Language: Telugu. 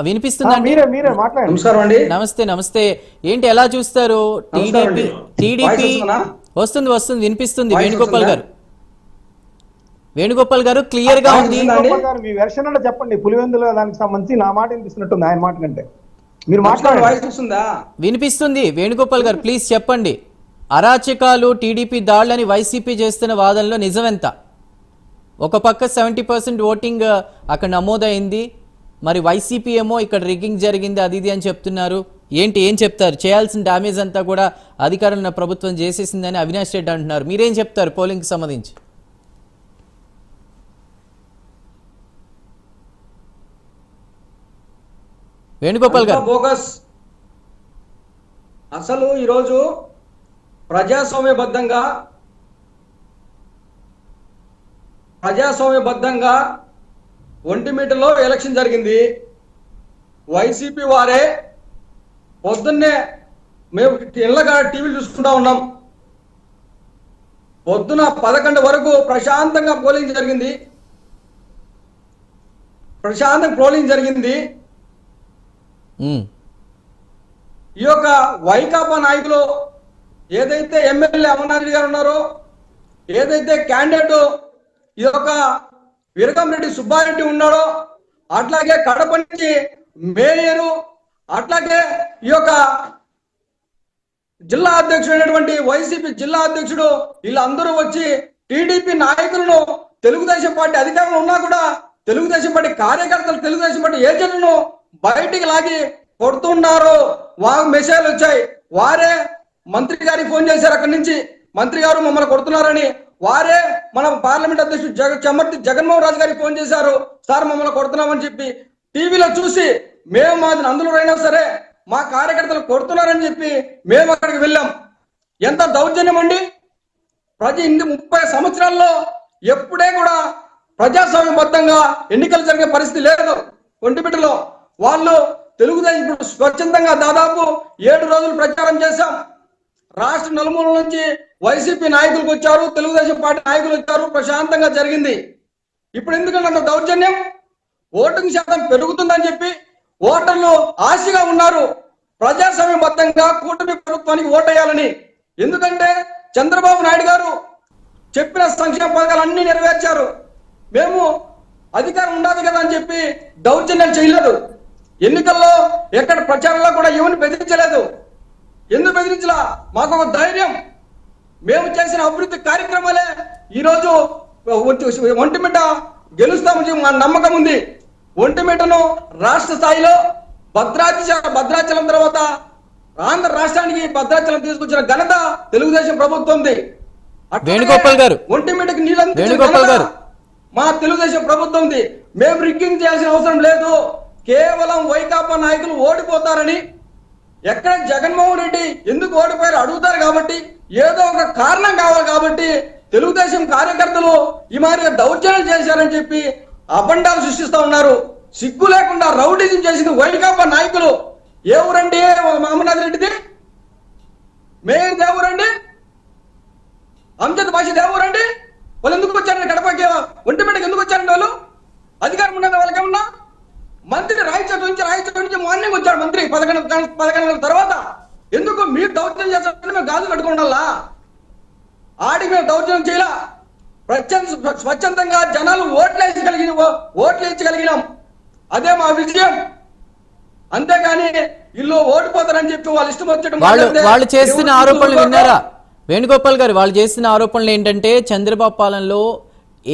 వినిపిస్తుందండి మీరే మీరే మాట్లాడండి. నమస్కారం అండి. నమస్తే నమస్తే. ఏంటి ఎలా చూస్తారు? టీడీపీ. టీడీపీ వస్తుందా? వస్తుంది వినిపిస్తుంది. వేణుగోపాల్? గారు. వేణుగోపాల్ గారు క్లియర్గా ఉంది. మీ వెర్షన్ అంటే చెప్పండి. పులివెందుల దానికి సంబంధించి నా మాట వినిపిస్తున్నట్టుంది ఆయన మాట కంటే. మీరు వస్తుందా? వినిపిస్తుంది. వేణుగోపాల్ గారు ప్లీజ్ చెప్పండి. అరాచకాలు టీడీపీ దాడులని వైసీపీ చేస్తున్న వాదనలో నిజమెంత? ఒక పక్క సెవెంటీ పర్సెంట్ ఓటింగ్ అక్కడ నమోదైంది. మరి వైసీపీ ఏమో ఇక్కడ రిగ్గింగ్ జరిగింది అది ఇది అని చెప్తున్నారు. ఏంటి ఏం చెప్తారు? చేయాల్సిన డ్యామేజ్ అంతా కూడా అధికారులను ప్రభుత్వం చేసేసిందని అవినాష్ రెడ్డి అంటున్నారు. మీరేం చెప్తారు పోలింగ్కి సంబంధించి? వేణుగోపాల్ గారు. బోగస్. అసలు ఈరోజు ప్రజాస్వామ్యబద్ధంగా ప్రజాస్వామ్యబద్ధంగా ఒంటిమిటలో ఎలక్షన్ జరిగింది. వైసీపీ వారే పొద్దున్నే మేము ఇళ్ళగా టీవీలు చూసుకుంటా ఉన్నాం. పొద్దున పదకొండు వరకు ప్రశాంతంగా పోలింగ్ జరిగింది. ప్రశాంతంగా పోలింగ్ జరిగింది. ఈ యొక్క వైకాపా నాయకులు ఏదైతే ఎమ్మెల్యే అమర్నాథ్ గారు ఉన్నారో ఏదైతే క్యాండిడేట్ ఈ యొక్క వీరకంరెడ్డి సుబ్బారెడ్డి ఉన్నాడో అట్లాగే కడప నుంచి మేయరు అట్లాగే ఈ యొక్క జిల్లా అధ్యక్షుడైనటువంటి వైసీపీ జిల్లా అధ్యక్షుడు వీళ్ళందరూ వచ్చి టీడీపీ నాయకులను తెలుగుదేశం పార్టీ అధికారంలో ఉన్నా కూడా తెలుగుదేశం పార్టీ కార్యకర్తలు తెలుగుదేశం పార్టీ ఏజెంట్లను బయటికి లాగి కొడుతున్నారు. వారు మెసేజ్లు వచ్చాయి. వారే మంత్రి గారికి ఫోన్ చేశారు అక్కడి నుంచి. మంత్రి గారు మమ్మల్ని కొడుతున్నారని వారే మన పార్లమెంట్ అధ్యక్షుడు జగ చెమర్తి జగన్మోహన్ రాజు గారికి ఫోన్ చేశారు. సార్ మమ్మల్ని కొడుతున్నామని చెప్పి టీవీలో చూసి మేము మాది అందులో అయినా సరే మా కార్యకర్తలు కొడుతున్నారని చెప్పి మేము అక్కడికి వెళ్ళాం. ఎంత దౌర్జన్యం అండి? ప్రతి ఇన్ని ముప్పై సంవత్సరాల్లో ఎప్పుడే కూడా ప్రజాస్వామ్యబద్ధంగా ఎన్నికలు జరిగే పరిస్థితి లేదు. ఒంటిబిట్టలో వాళ్ళు తెలుగుదేశం ఇప్పుడు స్వచ్ఛందంగా దాదాపు ఏడు రోజులు ప్రచారం చేశాం. రాష్ట్ర నలుమూల నుంచి వైసీపీ నాయకులకు వచ్చారు తెలుగుదేశం పార్టీ నాయకులు వచ్చారు ప్రశాంతంగా జరిగింది. ఇప్పుడు ఎందుకంటే అంత దౌర్జన్యం? ఓటింగ్ శాతం పెరుగుతుందని చెప్పి ఓటర్లు ఆశగా ఉన్నారు. ప్రజాస్వామ్యబద్ధంగా కూటమి ప్రభుత్వానికి ఓటేయాలని. ఎందుకంటే చంద్రబాబు నాయుడు గారు చెప్పిన సంక్షేమ పథకాలు అన్ని నెరవేర్చారు. మేము అధికారం ఉండదు కదా అని చెప్పి దౌర్జన్యం చేయలేదు. ఎన్నికల్లో ఎక్కడ ప్రచారంలో కూడా ఎవరిని బెదిరించలేదు. ఎందుకు బెదిరించలా? మాకు ఒక ధైర్యం. మేము చేసిన అభివృద్ధి కార్యక్రమాలే ఈరోజు ఒంటి- ఒంటిమిట్ట గెలుస్తామని మా నమ్మకం ఉంది. ఒంటిమిట్టను రాష్ట్ర స్థాయిలో భద్రాచ భద్రాచలం తర్వాత ఆంధ్ర రాష్ట్రానికి భద్రాచలం తీసుకొచ్చిన ఘనత తెలుగుదేశం ప్రభుత్వంది అట్లాగే వేణుగోపాల్ గారు. ఒంటిమిట్టకి నీళ్ళు అందించిన వేణుగోపాల్ ఘనత గారు. మా తెలుగుదేశం ప్రభుత్వం ఉంది. మేము రిగ్గింగ్ చేయాల్సిన అవసరం లేదు. కేవలం వైకాపా నాయకులు ఓడిపోతారని ఎక్కడ జగన్మోహన్ రెడ్డి ఎందుకు ఓడిపోయారు అడుగుతారు కాబట్టి ఏదో ఒక కారణం కావాలి కాబట్టి తెలుగుదేశం కార్యకర్తలు ఈ మాదిరిగా దౌర్జన్యం చేశారని చెప్పి అబండాలు సృష్టిస్తా ఉన్నారు. సిగ్గు లేకుండా రౌడీజం చేసింది వైకాపా నాయకులు. ఏ ఊరండి? రెడ్డిది? మేయర్ దేవురండి అంజద్ భాష దేవురండి వాళ్ళు ఎందుకు వచ్చారండి? కడపకి ఒంటిమిట్టకి ఎందుకు వచ్చారండి వాళ్ళు? అధికారం ఉన్నది వాళ్ళకేమన్నా? మంత్రి రాయచోటు నుంచి రాయచోటు నుంచి మార్నింగ్ వచ్చాడు మంత్రి. పదకొండు పదకొండు గంటల తర్వాత. ఎందుకు మీరు దౌర్జన్యం చేస్తారంటే మేము గాజు కట్టుకుండాలా ఆడికి మేము దౌర్జన్యం చేయాల? ప్రత్యక్ష స్వచ్ఛందంగా జనాలు ఓట్లు వేయగలిగిన ఓట్లు వేయించగలిగినాం అదే మా విజయం. అంతేగాని ఇల్లు ఓడిపోతారని చెప్పి వాళ్ళు ఇష్టం వచ్చేట్టు వాళ్ళు వాళ్ళు చేస్తున్న ఆరోపణలు. విన్నారా? వేణుగోపాల్ గారు వాళ్ళు చేస్తున్న ఆరోపణలు ఏంటంటే చంద్రబాబు పాలనలో